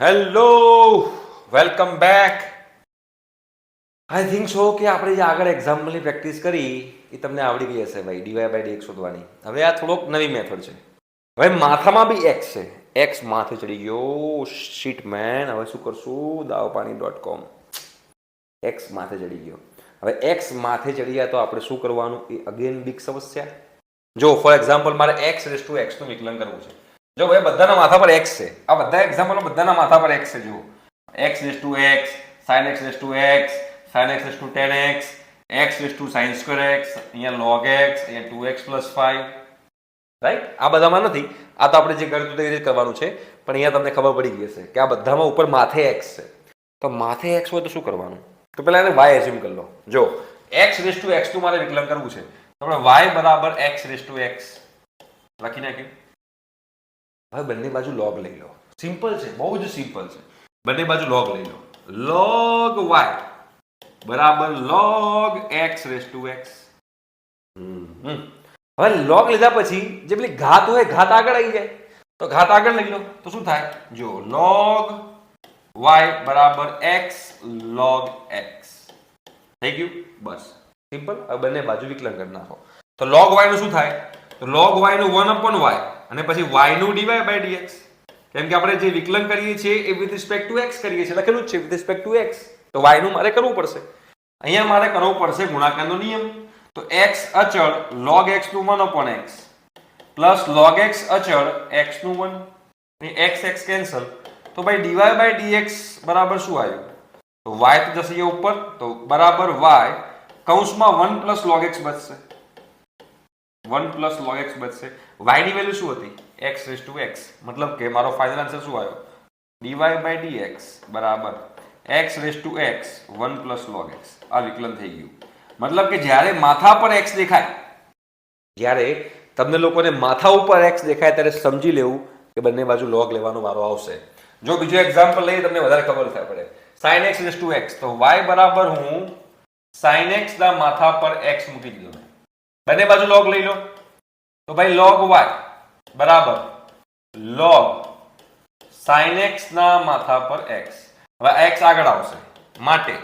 Hello welcome back I think so કે આપણે જે આગળ એક્ઝામ્પલની પ્રેક્ટિસ કરી, એ તમને આવડી ગઈ હશે ભાઈ ડીવાય બાય ડીએક્સ શોધવાની. હવે આ થોડોક નવી મેથડ છે. હવે માથામાં બી એક્સ છે. એક્સ માથે ચડી ગયો. શીટ મેન હવે શું કરશું? દાવપાણી ડોટ કોમ એક્સ માથે ચડી ગયો. હવે એક્સ માથે ચડી ગયા તો આપણે શું કરવાનું? એ અગેન બિગ સમસ્યા. જો ફોર એક્ઝામ્પલ મારે એક્સ રેસ ટુ એક્સનું વિકલન કરવું છે. જો ભાઈ બધાના માથા પર એક્સ છે. આ બધા એક્ઝામ્પલ બધાના માથા પર એક્સ છે, જુઓ. X raise to x sine x raise to x sine x raise to tan x x raise to sine square x અહીંયા લોગ એક્સ અહીંયા two x plus five right આ બધામાં નથી. આ તો આપણે જે કર્યું તે રીતે કરવાનું છે. પણ અહીંયા તમને ખબર પડી ગઈ હશે કે આ બધામાં ઉપર માથે એક્સ છે. તો માથે એક્સ હોય તો શું કરવાનું? તો પહેલા એને વાય એઝ્યુમ કરી લો. જો x raise to x to મારે વિકલન કરવું છે. તો વાય બરાબર એક્સ રેસ ટુ એક્સ લખી નાખ્યું હવે બંને બાજુ લોગ લઈ લો. સિમ્પલ છે બહુ જ સિમ્પલ છે. બંને બાજુ લોગ લઈ લો. લોગ વાય બરાબર log x raise to x હવે લોગ લીધા પછી જે પેલી ઘાત હોય ઘાત આગળ આવી જાય. તો ઘાત આગળ લઈ લો. તો શું થાય? જો લોગ વાય બરાબર એક્સ લોગ એક્સ થઈ ગયું? બસ. સિમ્પલ હવે બંને બાજુ વિકલન કરી નાખો. તો લોગ વાયનું શું થાય? તો લોગ વાયનું વન અપોન વાય અને પછી y નું ડીવાય બાય dx. કેમ કે આપણે જે વિકલન કરીએ છીએ એ વિથ રિસ્પેક્ટ ટુ એક્સ કરીએ છીએ, લખેલું જ છે વિથ રિસ્પેક્ટ ટુ x. તો y નું મારે કરવું પડશે. અહીંયા મારે કરવો પડશે ગુણાકારનો નિયમ. તો એક્સ અચળ log x નું one upon x plus log x અચળ x નું વન એક્સ એક્સ કેન્સલ તો ભાઈ ડીવાય બાય dx બરાબર શું આવ્યું? તો y તો જશે ઉપર. તો બરાબર y કૌંસમાં વન પ્લસ log x બચશે વન પ્લસ લોગ એક્સ બચશે. વાયની વેલ્યુ શું હતી? એક્સ રેસ ટુ એક્સ મતલબ કે મારો ફાઇનલ આન્સર શું આવ્યો? ડીવાય બાય એક્સ બરાબર. X raise to x one plus log x આ વિકલન થઈ ગયું. મતલબ કે જ્યારે માથા પર એક્સ દેખાય, જ્યારે તમને લોકોને માથા ઉપર એક્સ દેખાય ત્યારે સમજી લેવું કે બંને બાજુ લોગ લેવાનો વારો આવશે. જો બીજો એક્ઝામ્પલ લઈએ, તમને વધારે ખબર થાય પડે. Sine x raise to x તો વાય બરાબર હું સાઇન એક્સના માથા પર એક્સ મૂકી દીધો બંને બાજુ લોગ લઈ લો. તો ભાઈ લોગ વાય બરાબર. લોગ sin એક્સ ના માથા પર એક્સ હવે એક્સ આગળ આવશે. માટે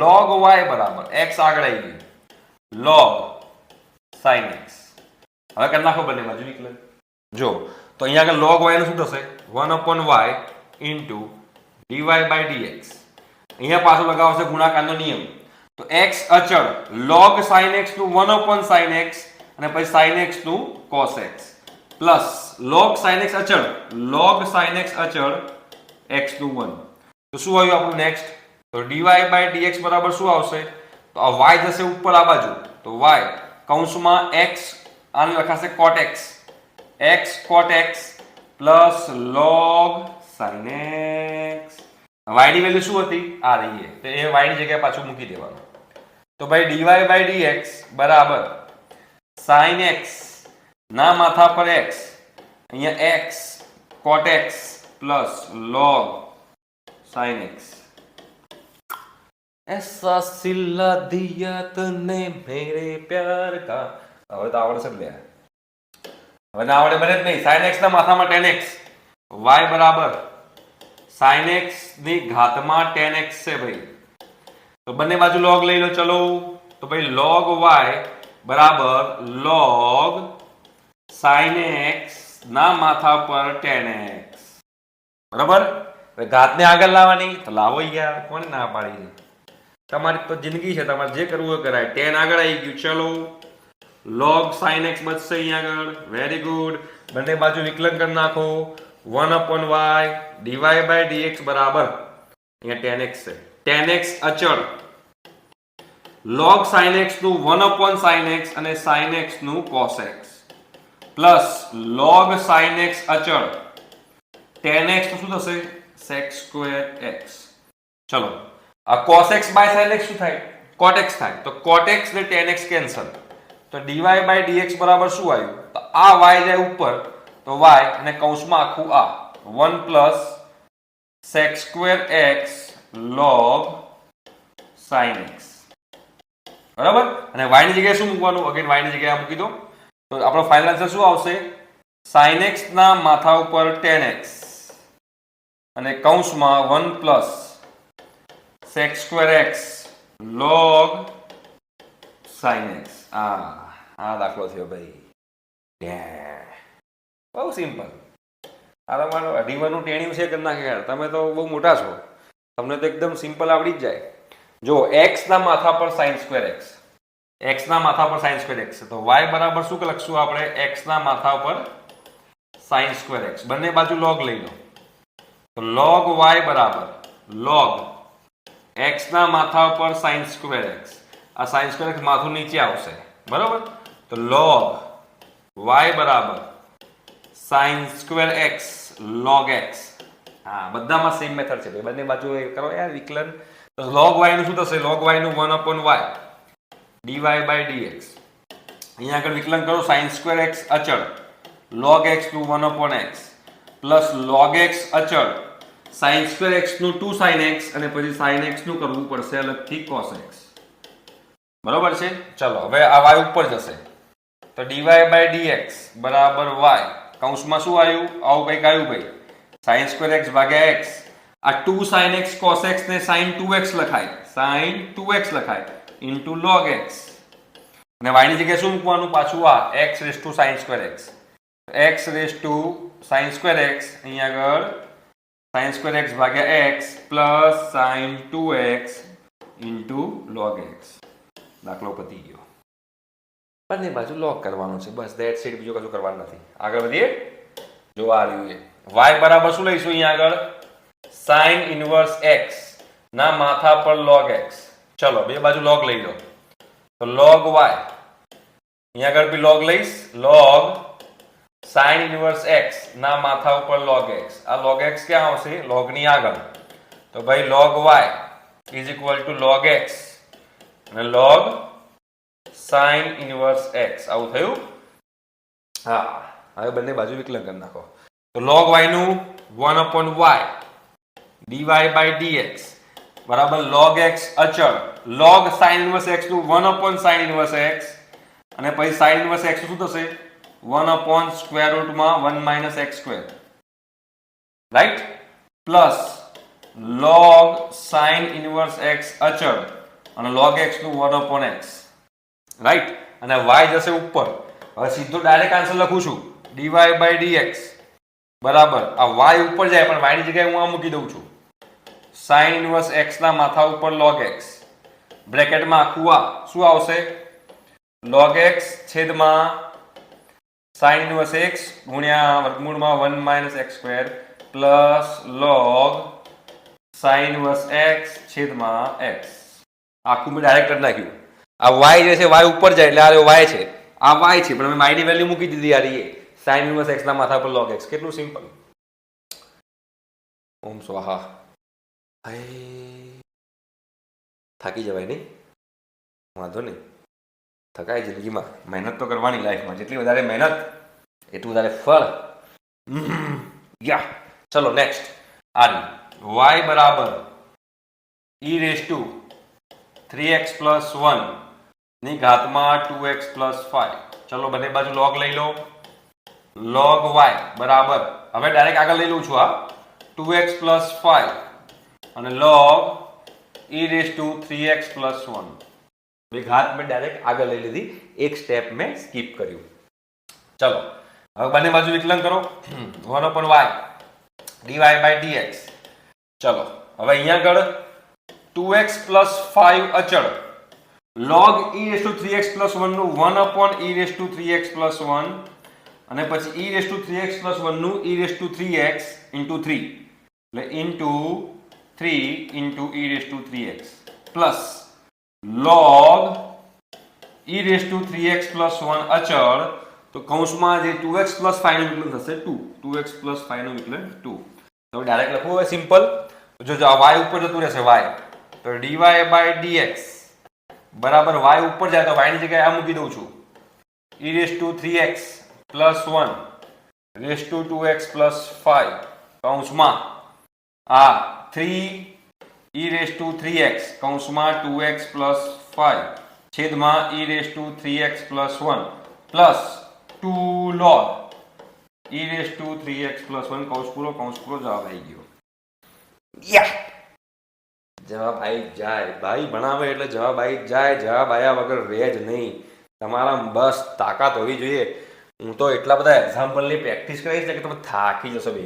લોગ વાય બરાબર એક્સ આગળ આવી ગયું. લોગ sin એક્સ હવે કરી નાખો બંને બાજુ, નીકળે. જો, તો અહીંયા આગળ લોગ વાય શું થશે? One upon y into dy by dx અહીંયા પાછો લગાવશે ગુણાકારનો નિયમ. તો x અચળ. log sin x નું 1 upon sin x અને પછી sin x નું cos x. Plus log sin x અચળ. log sin x અચળ x નું 1 તો શું આવ્યું આપણું નેક્સ્ટ તો dy by dx બરાબર શું આવશે? તો આ y જશે ઉપર આ બાજુ. તો y કૌંસમાં x આને લખાશે cot x. x cot x plus log sin x. y ની વેલ્યુ શું હતી? આ રહી તો એ y ની જગ્યાએ પાછું મૂકી દેવાનું. તો ભાઈ dy by dx બરાબર sin x ના માથા પર x અહીંયા x cot x plus log sin x ऐसा सिला दिया तूने मेरे प्यार का હવે તો આવડશે જ લે હવે ના આવડે બને જ નહીં sin x ના માથામાં tan x y બરાબર sin x ની ઘાતમાં tan x છે ભાઈ તો બંને બાજુ લોગ લઈ લો, ચલો. તો ભાઈ લોગ વાય બરાબર લોગ sin એક્સ ના માથા પર ટેન એક્સ બરાબર? ઘાતને આગળ લાવવાની, તો લાવો યાર કોને ના પાડી તમારી તો જિંદગી છે, તમારે જે કરવું હોય કરાય. ટેન આગળ આવી ગયું, ચલો. લોગ sin એક્સ બચશે અહીંયા આગળ. વેરી ગુડ બંને બાજુ વિકલન કરી નાખો. One upon y dy by dx બરાબર. અહીંયા ટેન એક્સ છે. ટેન એક્સ અચળ. Log sin x નું વન અપોન sin x અને sin x નું cos x. Plus log sin x અચળ. Tan x તો શું થશે? Sec square x. ચલો. આ cos x by sin x શું થાય? Cot x થાય. તો cot x ને tan x કેન્સલ તો dy બાય dx બરાબર શું આવ્યું? તો આ y જાય ઉપર. તો y અને કૌંસમાં આખું આ. 1 plus sec square x log sin x. બરાબર? અને y ની જગ્યાએ શું મૂકવાનું? અગેન y ની જગ્યાએ મૂકી દો. તો આપણો ફાઇનલ આન્સર શું આવશે? sin x ના માથા ઉપર tan x. અને કૌંસમાં one plus sec square x log sine x આ આ દાખલો થયો ભાઈ. બહુ સિમ્પલ આ તમારું અઢીવાનું ટેણ્યું છે કે નાખે તમે તો બહુ મોટા છો. તમને તો એકદમ સિમ્પલ આવડી જ જાય. જો એક્સ ના માથા પર sin સ્ક્વેર એક્સ એક્સ ના માથા પર sin સ્ક્વેર એક્સ તો વાય બરાબર શું લખશું આપણે? એક્સ ના માથા પર sin સ્ક્વેર એક્સ બંને બાજુ લોગ લઈ લો. તો લોગ વાય બરાબર. લોગ એક્સ ના માથા પર sin સ્ક્વેર એક્સ આ sin સ્ક્વેર એક્સ માથું નીચે આવશે. બરાબર? તો લોગ વાય બરાબર sin square x log x. હા, બધામાં સેમ મેથડ છે. ભાઈ, બંને બાજુ એ કરો યાર, વિકલન. log y નું શું થશે? log y નું 1 upon y. dy by dx. અહીંયા આગળ વિકલન કરો, sin સ્ક્વેર x અચળ. log x નું 1 upon x. Plus log x અચળ. sin સ્ક્વેર x નું 2 sin x અને પછી sin x નું કરવું પડશે અલગથી cos x. બરોબર છે? ચલો, હવે આ y ઉપર જશે. તો dy by dx બરાબર y. કૌંસમાં શું આવ્યું? આવું કંઈક આવ્યું, ભાઈ. Sin સ્ક્વેર એક્સ ભાગ્યા એક્સ આ two sine x cos x ને સાઈન ટુ એક્સ લખાય. સાઈન ટુ એક્સ લખાય. into લોગ એક્સ અને વાયની જગ્યાએ શું મૂકવાનું? પાછું આ x raise to sine square x x raise to sine square x અહીંયા આગળ સાઈન સ્ક્વેર એક્સ ભાગ્યા x plus sin 2x into log x દાખલો પતી ગયો. બંને બાજુ લોક કરવાનું છે. બસ દેટ સીટ બીજું કશું કરવાનું નથી. આગળ વધીએ. જોવા આવ્યું એ y બરાબર શું લઈશું અહીંયા આગળ? sin inverse x. ના, માથા પર log x. ચલો, બે બાજુ log લઈ લો. તો log y. અહીંયા આગળ બી log લઈશ. log sin inverse x. ના, માથા ઉપર log x. આ log x ક્યાં આવશે? log ની આગળ. તો ભાઈ, log y is equal to log x. અને log sin ઇન્વર્સ x. આવું થયું? હા, હવે બંને બાજુ વિકલન કરી નાખો. તો log y નું 1 upon y dy by dx બરાબર log x અચળ log sin inverse x નું 1 upon sin inverse x અને પછી sin ઇનવર્સ x શું થશે 1 upon સ્ક્વેર રૂટમાં 1 minus x square right plus log sin inverse x અચળ અને log x નું 1 upon x રાઈટ અને y જશે ઉપર હવે સીધો ડાયરેક્ટ આન્સર લખું છું dy by dx બરાબર. આ વાય ઉપર જાય, પણ વાયની જગ્યાએ હું આ મૂકી દઉં છું. સાઈન ઇન્વર્સ એક્સ ના માથા ઉપર લોગ એક્સ બ્રેકેટમાં આખું આ શું આવશે? લોગ એક્સ છેદમાં સાઈન ઇન્વર્સ એક્સ ગુણ્યા વર્ગમૂળમાં one minus x square plus log sine inverse x છેદમાં એક્સ આખું મેં ડાયરેક્ટ કરી નાખ્યું. આ વાય જે છે વાય ઉપર જાય, એટલે આ વાય છે. આ વાય છે, પણ મેં માયની વેલ્યુ મૂકી દીધી, આ રીએ sin ઇનવર્સ એક્સના માથા પર લોગ એક્સ કેટલું સિમ્પલ ઓમ સ્વાહા. થાકી જવાય નહીં. વાંધો નહીં. થકાય જિંદગીમાં. મહેનત તો કરવાની લાઈફમાં. જેટલી વધારે મહેનત, એટલું વધારે ફળ. યા. ચલો નેક્સ્ટ આની વાય બરાબર. E raise to three x plus વનની ઘાતમાં ટુ એક્સ પ્લસ ફાઈવ ચલો, બંને બાજુ લોગ લઈ લો. Log y, બરાબર. હવે ડાયરેક્ટ આગળ લઈ લઉં છું આ ટુ એક્સ પ્લસ ફાઈવ અને log e raise to three x plus one ઘાત મેં ડાયરેક્ટ આગળ લઈ લીધી, એક સ્ટેપ મેં સ્કીપ કર્યું. ચલો, હવે બંને બાજુ વિકલન કરો. One upon y, dy by dx. ચલો, હવે અહીંયા આગળ 2x plus 5 અચળ. log e raised to 3x plus 1 નું 1 e e raised to 3x plus 1 અને પછી e raised to 3x plus 1 નું e raised to 3x into 3 એટલે into 3 into e raised to 3x plus log e raised to 3x plus 1 અચળ તો કૌંસમાં જે 2x plus 5 નું વિકલન થશે 2 2x plus 5 નું વિકલન 2 તો ડાયરેક્ટ લખવું હોય સિમ્પલ જો જો આ y ઉપર જતું રહેશે y તો dy by dx બરાબર y ઉપર જાય તો y ની જગ્યાએ આ મૂકી દઉં છું e raised to 3x plus 1 raised to 2x plus 5 કૌંસમાં. આ 3 e raised to 3x કૌંસમાં ટુ એક્સ પ્લસ ફાઈવ, છેદમાં e raise to three x plus one, plus two log. E raise to three x plus one, કૌંસ પૂરો કૌંસ પૂરો, જવાબ આવી ગયો. યા! જવાબ આવી જાય. ભાઈ ભણાવે એટલે જવાબ આવી જાય. જવાબ આવ્યા વગર રહે જ નહીં. તમારા બસ તાકાત હોવી જોઈએ. હું તો એટલા બધા એક્ઝામ્પલની પ્રેક્ટિસ કરીશ ને કે તમે થાકી જશો બે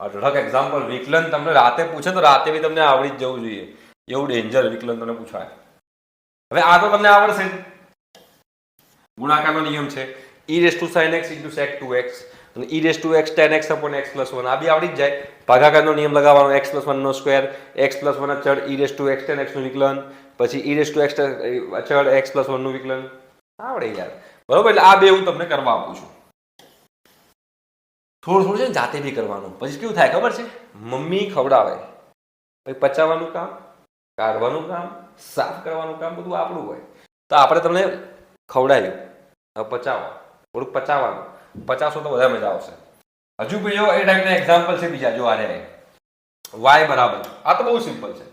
અઢળક એક્ઝામ્પલ વિકલન તમને રાતે પૂછે તો રાતે બી તમને આવડી જ જવું જોઈએ. એવું ડેન્જર વિકલન તમને પૂછાય હવે આ તો તમને આવડશે. ગુણાકારનો નિયમ છે. E raise to sine x into sec two x અને e raise to x tan x upon x plus one આ બી આવડી જ જાય. ભાગાકારનો નિયમ લગાવવાનો એક્સ પ્લસ વનનો સ્ક્વેર એક્સ પ્લસ વન અચળ e raise to x tan એક્સનું વિકલન, પછી ઈ રેસ ટુ એક્સ અચળ એક્સ પ્લસ વનનું વિકલન. આવડે યાર. બરોબર? એટલે આ બે હું તમને કરવા આપું છું. થોડું થોડું છે ને જાતે બી કરવાનું. પછી કેવું થાય ખબર છે? મમ્મી ખવડાવે. પછી પચાવવાનું કામ, કાઢવાનું કામ, સાફ કરવાનું કામ બધું આપણું હોય. તો આપણે તમને ખવડાવ્યું હવે પચાવો થોડુંક પચાવવાનું. પચાસો તો વધારે મજા આવશે. હજુ બીજો એ ટાઈપના એક્ઝામ્પલ છે બીજા, જો આને. વાય બરાબર. આ તો બહુ સિમ્પલ છે.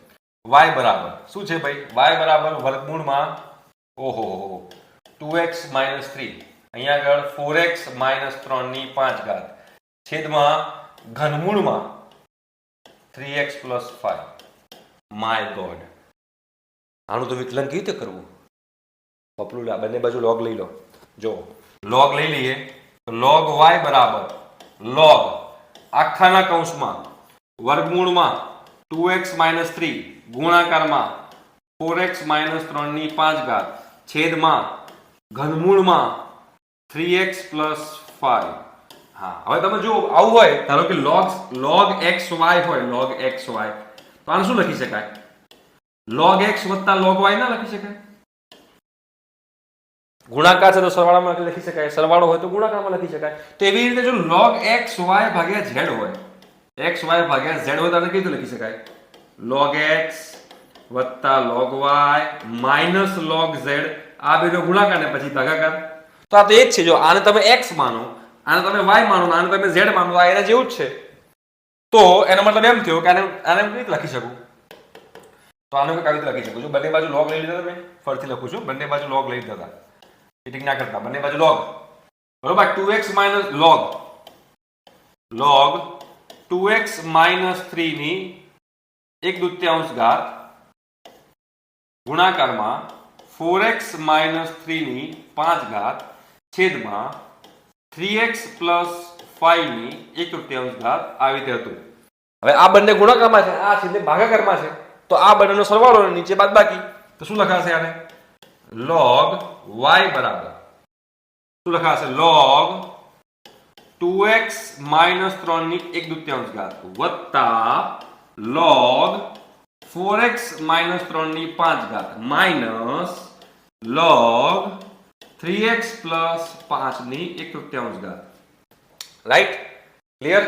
વાય બરાબર. શું છે ભાઈ? વાય બરાબર. વર્ગમૂળમાં. ઓહો ટુ એક્સ માઇનસ થ્રી. અહીંયા આગળ ફોર એક્સ માઇનસ ત્રણની પાંચ ઘાત. છેદમાં ઘનમૂળમાં three x plus five. My God આનું તો વિકલન કેવી રીતે કરવું? પપલું બંને બાજુ લોગ લઈ લો. જો લોગ લઈ લઈએ તો લોગ વાય બરાબર લોગ આખાના કૌંસમાં વર્ગમૂળમાં ટુ એક્સ માઇનસ થ્રી ગુણાકારમાં ફોર એક્સ માઇનસ ત્રણની પાંચ ઘાત. છેદમાં ઘનમૂળમાં થ્રી એક્સ પ્લસ ફાઈવ હા, હવે તમે જો આવું હોય, ધારો કે લોગ લોગ એક્સ વાય હોય લોગ એક્સ વાય તો આને શું લખી શકાય? લોગ એક્સ વત્તા લોગ વાય ના લખી શકાય. ગુણાકાર છે તો સરવાળામાં લખી શકાય. સરવાળો હોય તો ગુણાકારમાં લખી શકાય. તો એવી રીતે જો લોગ એક્સ વાય ભાગ્યા ઝેડ હોય એક્સ વાય ભાગ્યા ઝેડ હોય તો કેવી રીતે લખી શકાય? લોગ એક્સ વત્તા log y minus log z આ બેનો ગુણાકાર ને પછી ભાગાકાર. તો આ તો એ જ છે, જો આને તમે એક્સ માનો, આને તમે વાય માનો આને તમે ઝેડ માનો, આ એના જેવું જ છે. તો એનો મતલબ એમ થયો કે આને આને હું રીતે લખી શકું? તો આને હું કેવી લખી શકું? છું બંને બાજુ લોગ લઈ લીધા તમે, ફરીથી લખું છું, બંને બાજુ લોગ લઈ લીધા ચીટિંગ ના કરતા, બંને બાજુ લોગ બરોબર? 2x minus log. Log 2x minus 3 ની એક દૂત્યાંશ ઘાત ગુણાકારમાં 4x માઇનસ થ્રીની પાંચ ઘાત છેદમાં થ્રી એક્સ પ્લસ ફાઈવની એક તૃતીયાંશ ઘાત આવી રીતે હતું હવે આ બંને ગુણાકારમાં છે, આ છેદે ભાગાકારમાં છે. તો આ બંનેનો સરવાળો નીચે બાદ બાકી. તો શું લખાશે આને? લોગ વાય બરાબર. શું લખાશે? લોગ ટુ એક્સ માઇનસ ત્રણની એક દૂત્યાંશ ઘાત. વત્તા લોગ ફોર એક્સ માઇનસ ત્રણની પાંચ ઘાત. માઇનસ log 3x પ્લસ પાંચની એક તૃતીયાંશ ઘાત. રાઈટ ક્લિયર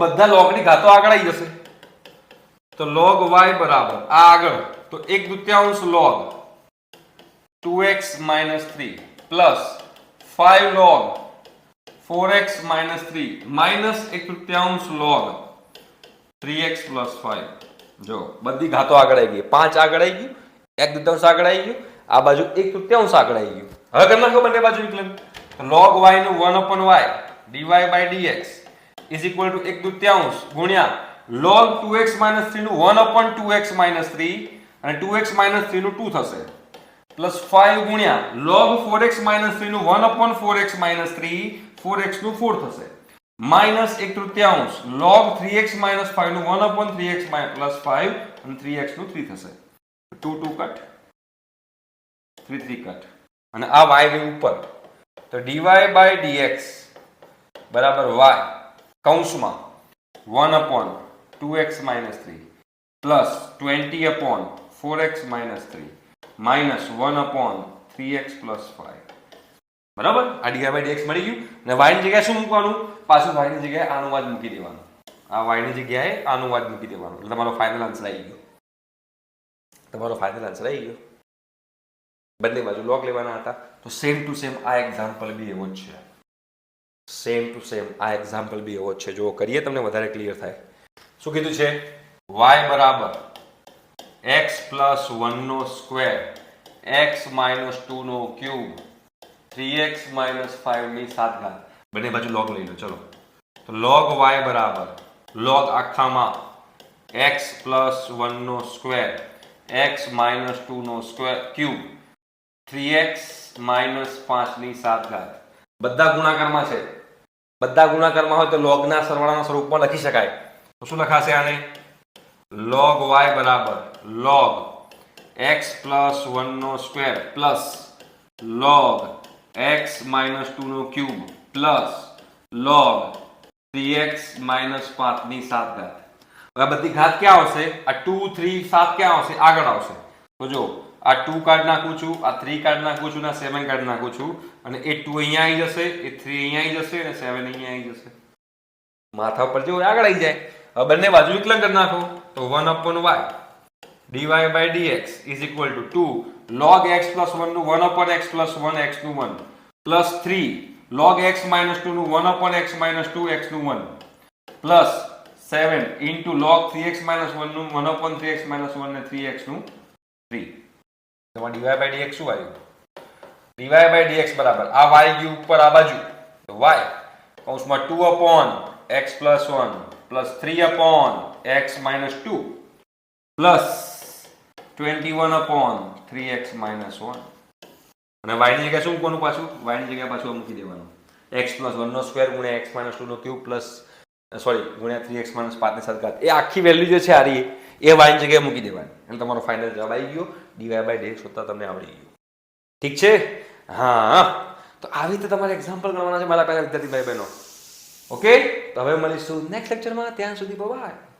બધા લોગની ઘાતો આગળ આવી જશે. તો log y બરાબર. આ આગળ. તો એક દૂત્યાંશ log 2x three 3 plus 5 log 4x minus 3 minus એક તૃતીયાંશ log 3x પ્લસ 5 જો, બધી ઘાતો આગળ આવી ગઈ. પાંચ આગળ આવી ગયું. એક દૂત્યાંશ આગળ આવી ગયું. આ બાજુ એક તૃતીયાંશ આગળ આવી ગયું હવે કરી નાખો બંને બાજુ વિકલન log y નું 1 upon y dy by dx is equal to એક દૂત્યાંશ ગુણ્યા log 2x minus 3 નું 1 upon 2x minus 3 અને 2x minus 3 નું 2 થશે પ્લસ 5 ગુણ્યા log 4x minus 3 નું 1 upon 4x minus 3 4x નું 4 થશે માઇનસ એક તૃતીયાંશ log 3x minus 5 નું 1 upon 3x mi- plus 5 અને 3x નું 3 થશે 2 2 કટ 3 3 અને આ વાયની ઉપર. તો dy બાય dx બરાબર y કૌંસમાં 1 two 2x minus 3 plus 20 upon 4x minus 3 minus one upon three x plus five બરાબર? આ ડીઆઈ બાય ડીએક્સ મળી ગયું. અને વાયની જગ્યાએ શું મૂકવાનું? પાછું વાયની જગ્યાએ આનું વાદ મૂકી દેવાનું. આ વાયની જગ્યાએ આનું વાદ મૂકી દેવાનું. એટલે તમારો ફાઇનલ આન્સર આવી ગયો. તમારો ફાઇનલ આન્સર આવી ગયો. બંને બાજુ લોગ લેવાના હતા તો સેમ ટુ સેમ આ એક્ઝામ્પલ બી એવો જ છે સેમ ટુ સેમ આ એક્ઝામ્પલ બી એવો જ છે જો કરીએ તમને વધારે ક્લિયર થાય। શું કીધું છે? વાય બરાબર। X પ્લસ વનનો સ્ક્વેર એક્સ માઇનસ ટુનો ક્યુબ થ્રી એક્સ માઇનસ ફાઈવની સાત ઘાત. બંને બાજુ લોગ લઈ લો, ચલો. તો લોગ વાય બરાબર. લોગ આખામાં એક્સ પ્લસ વનનો square x minus ટુનો square cube three x minus પાંચની સાત ઘાત. બધા ગુણાકારમાં છે. બધા ગુણાકારમાં હોય તો લોગના સરવાળાના સ્વરૂપમાં લખી શકાય. તો શું લખાશે આને? log y બરાબર. log x plus વનનો square plus log x minus ટુનો cube plus log three x minus પાંચની સાત ઘાત. હવે બધી ઘાત ક્યાં આવશે? આ ટુ થ્રી સાત ક્યાં આવશે? આગળ આવશે. તો જો આ ટુ કાર્ડ નાખું છું, આ થ્રી કાર્ડ નાખું છું ને સેવન કાર્ડ નાખું છું. અને એ ટુ અહીંયા આવી જશે, એ થ્રી અહીંયા આવી જશે અને સેવન અહીંયા આવી જશે. માથા ઉપર જેવું આગળ આવી જાય. હવે બંને બાજુ એકલન કરી નાખો. તો one upon y dy by dx is equal to two log x plus વનનું 1 upon x plus 1 x નું 1 plus 3 log x minus 2 નું 1 upon x minus two x નું 1 plus 7 into three x minus 1 નું 1 three x minus one ને three એક્સનું three તો dy by dx શું આવ્યું ડીવાય બાય ડીએક્સ બરાબર. આ વાય ગયું ઉપર આ બાજુ. તો વાય કૌંસમાં two upon x plus one plus three upon x minus two plus twenty one upon three x minus one અને વાયની જગ્યાએ શું મૂકવાનું પાછું? વાયની જગ્યાએ પાછું મૂકી દેવાનું. એક્સ પ્લસ વનનો સ્ક્વેર ગુણ્યા એક્સ માઇનસ ટુનો ક્યુબ પ્લસ સોરી ગુણ્યા થ્રી એક્સ માઇનસ પાંચની સદગાત એ આખી વેલ્યુ જે છે આ રહી એ વાયની જગ્યાએ મૂકી દેવાની. એટલે તમારો ફાઇનલ જવાબ આવી ગયો. ડીવાય બાય ડેક્સ હોતા તમને આવડી ગયું. ઠીક છે? હા. તો આવી રીતે તમારે એક્ઝામ્પલ ગણવાના છે મારા પહેલા વિદ્યાર્થી ભાઈ બહેનો ઓકે તો હવે મળીશું નેક્સ્ટ લેક્ચરમાં ત્યાં સુધી બાય